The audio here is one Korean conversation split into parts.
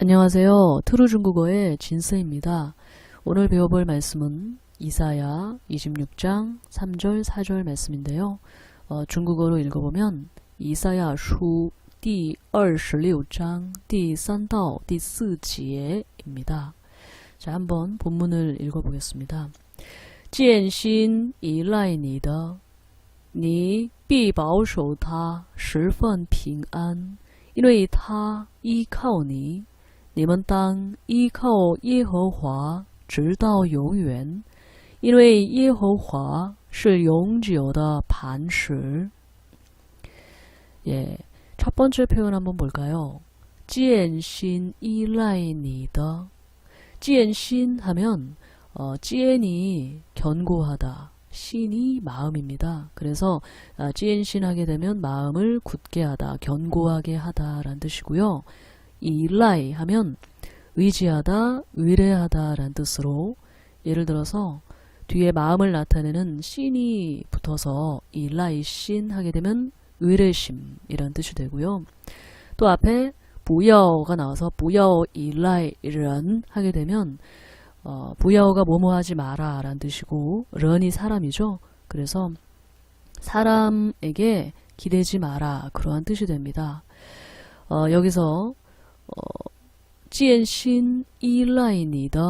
안녕하세요. 트루 중국어의 진스입니다. 오늘 배워볼 말씀은 이사야 26장 3절 4절 말씀인데요. 어, 중국어로 읽어보면 이사야 수第26章第3到第4节입니다 자, 한번 본문을 읽어보겠습니다. 艰辛依赖你的，你必保守他十分平安，因为他依靠你。 你们当依靠耶和华，直到永远，因为耶和华是永久的磐石。 예, 첫 번째 표현 한번 볼까요? 艰辛依赖你的 艰辛 하면 어, 艰이 견고하다, 신이 마음입니다. 그래서 아, 艰辛 하게 되면 마음을 굳게 하다, 견고하게 하다라는 뜻이고요. 이라이 하면 의지하다, 의뢰하다 라는 뜻으로 예를 들어서 뒤에 마음을 나타내는 신이 붙어서 이라이 신 하게 되면 의뢰심이라는 뜻이 되고요. 또 앞에 부여가 나와서 부여 이라이 런 하게 되면 어, 부여가 뭐뭐 하지 마라 라는 뜻이고 런이 사람이죠. 그래서 사람에게 기대지 마라 그러한 뜻이 됩니다. 어, 여기서 어, 艰辛 依赖你的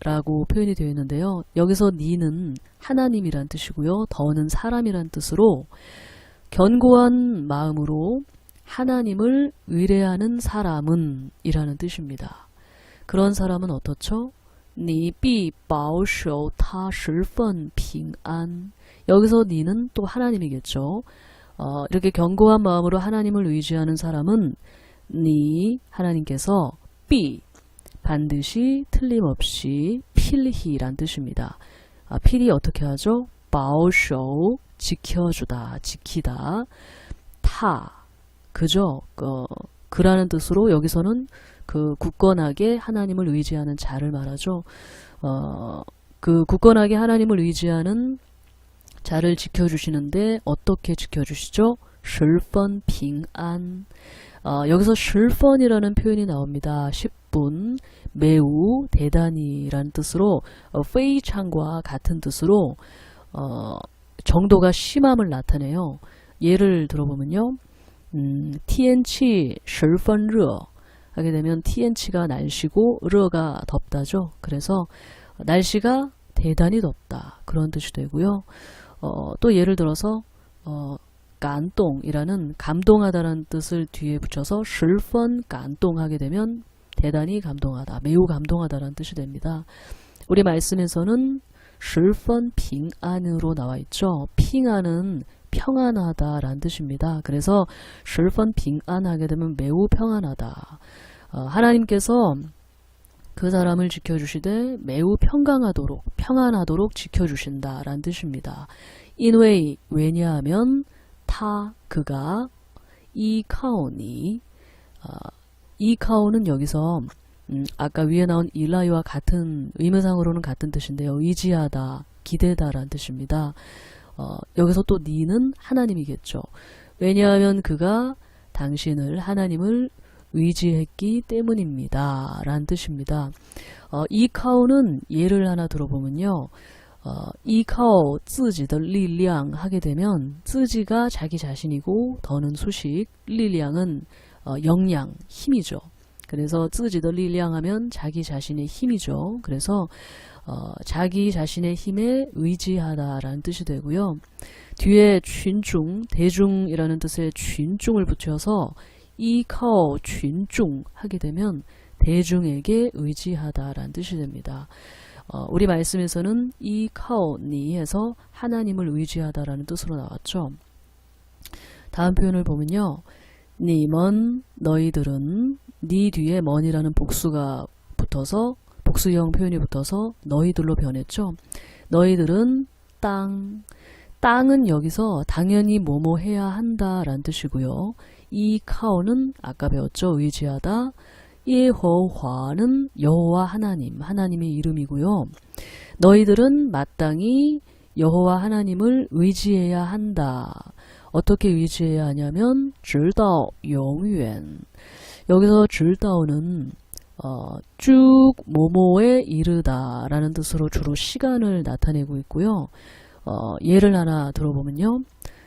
라고 표현이 되어 있는데요. 여기서 니는 하나님이란 뜻이고요. 더는 사람이란 뜻으로 견고한 마음으로 하나님을 의뢰하는 사람은 이라는 뜻입니다. 그런 사람은 어떻죠? 你必保守他十分平安 여기서 니는 또 하나님이겠죠. 어, 이렇게 견고한 마음으로 하나님을 의지하는 사람은 니 하나님께서 삐 반드시 틀림없이 필히란 뜻입니다. 아, 필히 어떻게 하죠? 바오쇼 지켜주다 지키다 타 그죠? 어, 그라는 뜻으로 여기서는 그 굳건하게 하나님을 의지하는 자를 말하죠. 어, 그 굳건하게 하나님을 의지하는 자를 지켜주시는데 어떻게 지켜주시죠? 十分 平安 어, 여기서 슐펀이라는 표현이 나옵니다. 10분 매우 대단히라는 뜻으로 어, 페이창과 같은 뜻으로 어, 정도가 심함을 나타내요. 예를 들어보면요. 음, TNC 10분热 하게 되면 티엔치가 날씨고 热가 덥다죠. 그래서 날씨가 대단히 덥다 그런 뜻이 되고요. 어, 또 예를 들어서 어, 간동이라는 감동하다라는 뜻을 뒤에 붙여서 슬펀 간동하게 되면 대단히 감동하다, 매우 감동하다라는 뜻이 됩니다. 우리 말씀에서는 슬펀 빙안으로 나와 있죠. 핑안은 평안하다라는 뜻입니다. 그래서 슬펀 빙안하게 되면 매우 평안하다. 어, 하나님께서 그 사람을 지켜주시되 매우 평강하도록 평안하도록 지켜주신다라는 뜻입니다. 인웨이 왜냐하면 타 그가 이카오니 어, 이카오는 여기서 음, 아까 위에 나온 일라이와 같은 의미상으로는 같은 뜻인데요. 의지하다, 기대다라는 뜻입니다. 어, 여기서 또 니는 하나님이겠죠. 왜냐하면 그가 당신을 하나님을 의지했기 때문입니다. 라는 뜻입니다. 어, 이카오는 예를 하나 들어보면요. 어, 이카오 쯔지의 리량 하게 되면 쯔지가 자기 자신이고 더는 소식 리량은 어, 역량, 힘이죠. 그래서 쯔지의 리량 하면 자기 자신의 힘이죠. 그래서 어, 자기 자신의 힘에 의지하다라는 뜻이 되고요. 뒤에 쥔중, 대중이라는 뜻의 쥔중을 붙여서 이카오 쥔중 하게 되면 대중에게 의지하다라는 뜻이 됩니다. 어, 우리 말씀에서는 이 카오니에서 하나님을 의지하다라는 뜻으로 나왔죠. 다음 표현을 보면요. 니먼 너희들은 니 뒤에 먼이라는 복수가 붙어서 복수형 표현이 붙어서 너희들로 변했죠. 너희들은 땅 땅은 여기서 당연히 뭐뭐 해야 한다라는 뜻이고요. 이 카오는 아까 배웠죠. 의지하다. 예호화는 여호와 하나님, 하나님의 이름이고요. 너희들은 마땅히 여호와 하나님을 의지해야 한다. 어떻게 의지해야 하냐면 直到永远. 여기서 直到는 어, 쭉 뭐뭐에 이르다라는 뜻으로 주로 시간을 나타내고 있고요. 어, 예를 하나 들어보면요.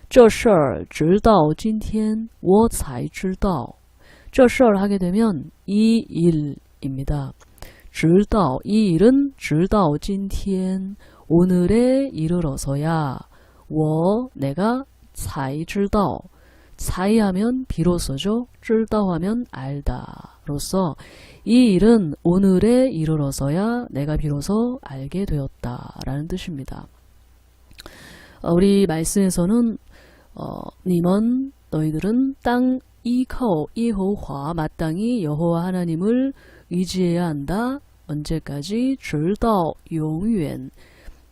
这事儿直到今天我才知道. 这事儿 하게 되면 이 일입니다. 直到 이 일은 直到今天 오늘에 이르러서야 我 내가 才知道 才 하면 비로소죠. 知道 하면 알다로서 이 일은 오늘에 이르러서야 내가 비로소 알게 되었다라는 뜻입니다. 어, 우리 말씀에서는 어, 님은 너희들은 땅 이커 이호화 마땅히 여호와 하나님을 의지해야 한다. 언제까지? 줄도 용연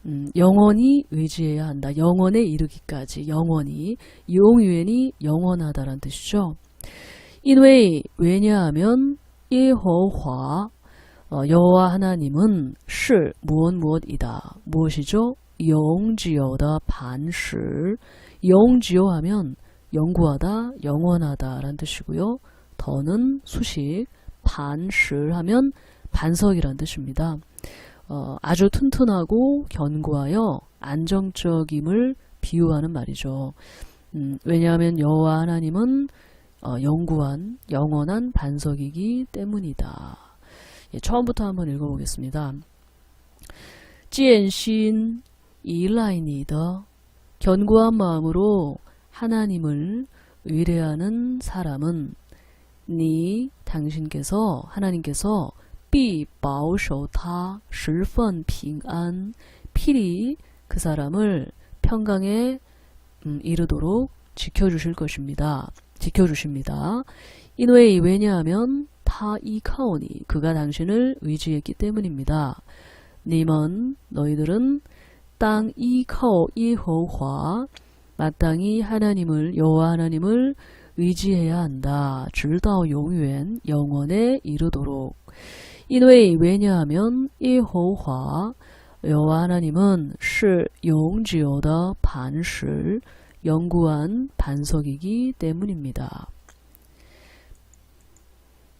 음, 영원히 의지해야 한다. 영원에 이르기까지 영원히 용연이 영원하다라는 뜻이죠. 인웨이 왜냐하면 예호화 어, 여호와 하나님은 실 무엇 무엇이다. 무엇이죠? 용지요다 반실 용지요 하면 영구하다, 영원하다라는 뜻이고요. 더는 수식, 반실 하면 반석이란 뜻입니다. 어, 아주 튼튼하고 견고하여 안정적임을 비유하는 말이죠. 음, 왜냐하면 여호와 하나님은 어, 영구한 영원한 반석이기 때문이다. 예, 처음부터 한번 읽어보겠습니다. 지엔신 이라인이더 견고한 마음으로 하나님을 의뢰하는 사람은 니 당신께서 하나님께서 必保守他十分平安 필히 그 사람을 평강에 음, 이르도록 지켜주실 것입니다. 지켜주십니다. 인웨이 왜냐하면 타 이카오니 그가 당신을 의지했기 때문입니다. 님은 너희들은 땅 이카오 예호화 마땅히 하나님을 여호와 하나님을 의지해야 한다. 줄다오 용연 영원에 이르도록. 이노에 왜냐하면 이호화 여호와 하나님은 시 용지요의 반실 영구한 반석이기 때문입니다.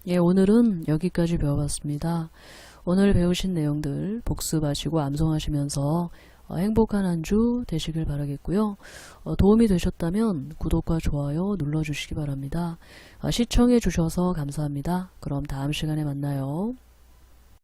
예, 오늘은 여기까지 배워봤습니다. 오늘 배우신 내용들 복습하시고 암송하시면서 어, 행복한 한 주 되시길 바라겠고요. 어, 도움이 되셨다면 구독과 좋아요 눌러주시기 바랍니다. 어, 시청해 주셔서 감사합니다. 그럼 다음 시간에 만나요.